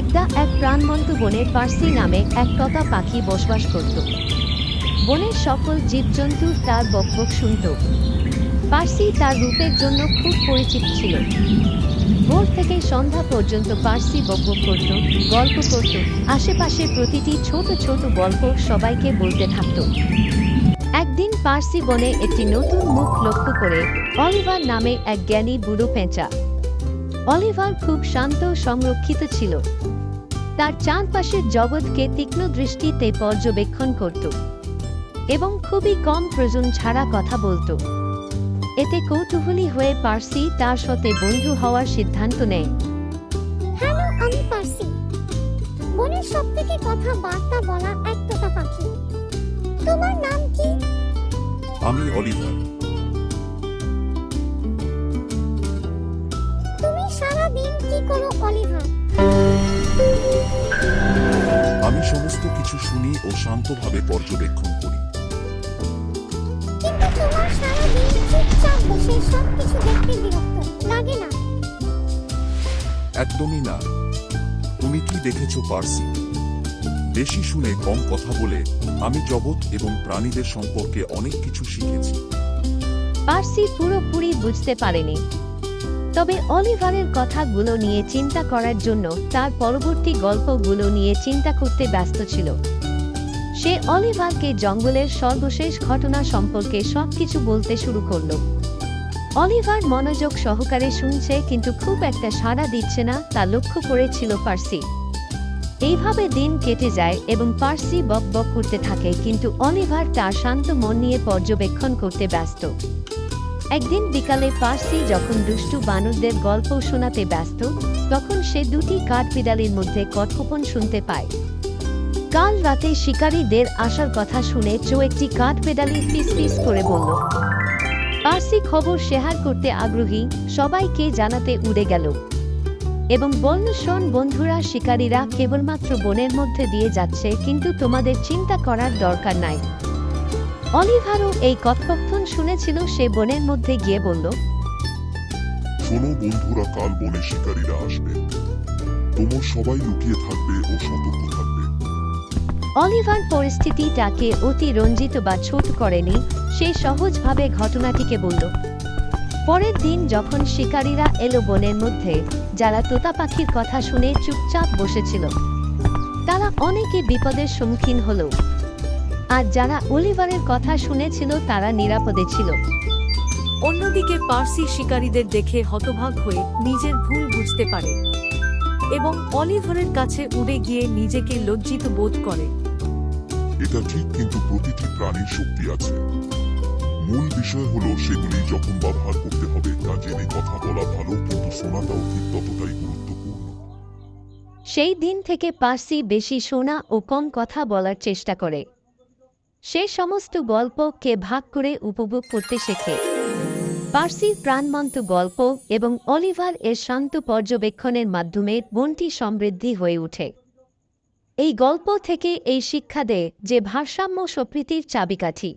একদা এক প্রাণবন্ত বনে পার্সি নামে এক ততা পাখি বসবাস করত। বনের সকল জীবজন্তু তার বকবক শুনত। পার্সি তার রূপের জন্য খুব পরিচিত ছিল। ভোর থেকে সন্ধ্যা পর্যন্ত পার্সি বকবক করত, গল্প করত আশেপাশে প্রতিটি ছোট ছোট গল্প সবাইকে বলতে থাকত। একদিন পার্সি বনে একটি নতুন মুখ লক্ষ্য করে অলিভার নামে এক জ্ঞানী বুড়ো পেঁচা। অলিভার খুব শান্ত সংরক্ষিত ছিল। তার চারপাশের জগৎকে তীক্ষ্ণ দৃষ্টিতে পর্যবেক্ষণ করত এবং খুবই কম প্রয়োজন ছাড়া কথা বলতো। এতে কৌতূহলী হয়ে পার্সি তার সাথে বন্ধু হওয়ার সিদ্ধান্ত নেয়। হ্যালো আমি পার্সি। বনের সব থেকে কথা বার্তা বলা এক তোতা পাখি। তোমার নাম কি? আমি অলিভার তুমি সারা দিন কি করো অলিভার আমি সমস্ত কিছু শুনি ও শান্তভাবে পর্যবেক্ষণ করি। কিন্তু তোমার সারা দিন চুপচাপ বসে সব কিছু দেখতে বিরক্ত। লাগে না। একদমই না। তুমি কি দেখেছ পার্সি? বেশি শুনে কম কথা বলে আমি জগৎ এবং প্রাণীদের সম্পর্কে অনেক কিছু শিখেছি। পার্সি পুরোপুরি বুঝতে পারেনি। তবে অলিভারের কথাগুলো নিয়ে চিন্তা করার জন্য তার পরবর্তী গল্পগুলো নিয়ে চিন্তা করতে ব্যস্ত ছিল। সে অলিভারকে জঙ্গলের সর্বশেষ ঘটনা সম্পর্কে সবকিছু বলতে শুরু করল। অলিভার মনোযোগ সহকারে শুনছে কিন্তু খুব একটা সাড়া দিচ্ছে না তা লক্ষ্য করেছিল পার্সি। এইভাবে দিন কেটে যায় এবং পার্সি বক বক করতে থাকে কিন্তু অলিভার তার শান্ত মন নিয়ে পর্যবেক্ষণ করতে ব্যস্ত। একদিন বিকালে পার্সি যখন দুষ্টু বানরদের গল্প শোনাতে ব্যস্ত, তখন সে দুটি কাঠ কাঠবিড়ালির মধ্যে কথোপন শুনতে পায়। কাল রাতে শিকারীদের আসার কথা শুনে চো একটি কাঠ কাঠপেডালি ফিস ফিস করে বলল পার্সি খবর শেয়ার করতে আগ্রহী, সবাইকে জানাতে উড়ে গেল। এবং বলল, শোন বন্ধুরা, শিকারীরা কেবলমাত্র বনের মধ্যে দিয়ে যাচ্ছে, কিন্তু তোমাদের চিন্তা করার দরকার নাই। অলিভারও এই কথোপকথন শুনেছিল সে বনের মধ্যে গিয়ে বলল শোনো বন্ধুরা কাল বনে শিকারীরা আসবে। তোমার সবাই লুকিয়ে থাকবে ও সতর্ক থাকবে। অলিভার পরিস্থিতিটাকে অতি রঞ্জিত বা ছোট করেনি সে সহজভাবে ঘটনাটিকে বলল। পরের দিন যখন শিকারীরা এলো বনের মধ্যে যারা তোতা পাখির কথা শুনে চুপচাপ বসেছিল তারা অনেকে বিপদের সম্মুখীন হলো। আর যারা অলিভারের কথা শুনেছিল তারা নিরাপদে ছিল। অন্যদিকে পার্সি শিকারীদের দেখে হতভাগ হয়ে নিজের ভুল বুঝতে পারে এবং অলিভারের কাছে উড়ে গিয়ে নিজেকে লজ্জিত বোধ করে। এটা ঠিক কিন্তু প্রতিটি প্রাণীর শক্তি আছে। মূল বিষয় হলো সেগুলি যখন ব্যবহার করতে হবে তা জেনে কথা বলা ভালো কিন্তু শোনাটাও ঠিক ততটাই গুরুত্বপূর্ণ। সেই দিন থেকে পার্সি বেশি শোনা ও কম কথা বলার চেষ্টা করে। সে সমস্ত গল্পকে ভাগ করে উপভোগ করতে শেখে। পার্সির প্রাণমন্ত গল্প এবং অলিভার এর শান্ত পর্যবেক্ষণের মাধ্যমে বনটি সমৃদ্ধি হয়ে ওঠে। এই গল্প থেকে এই শিক্ষা দেয় যে ভারসাম্য সপ্রীতির চাবিকাঠি।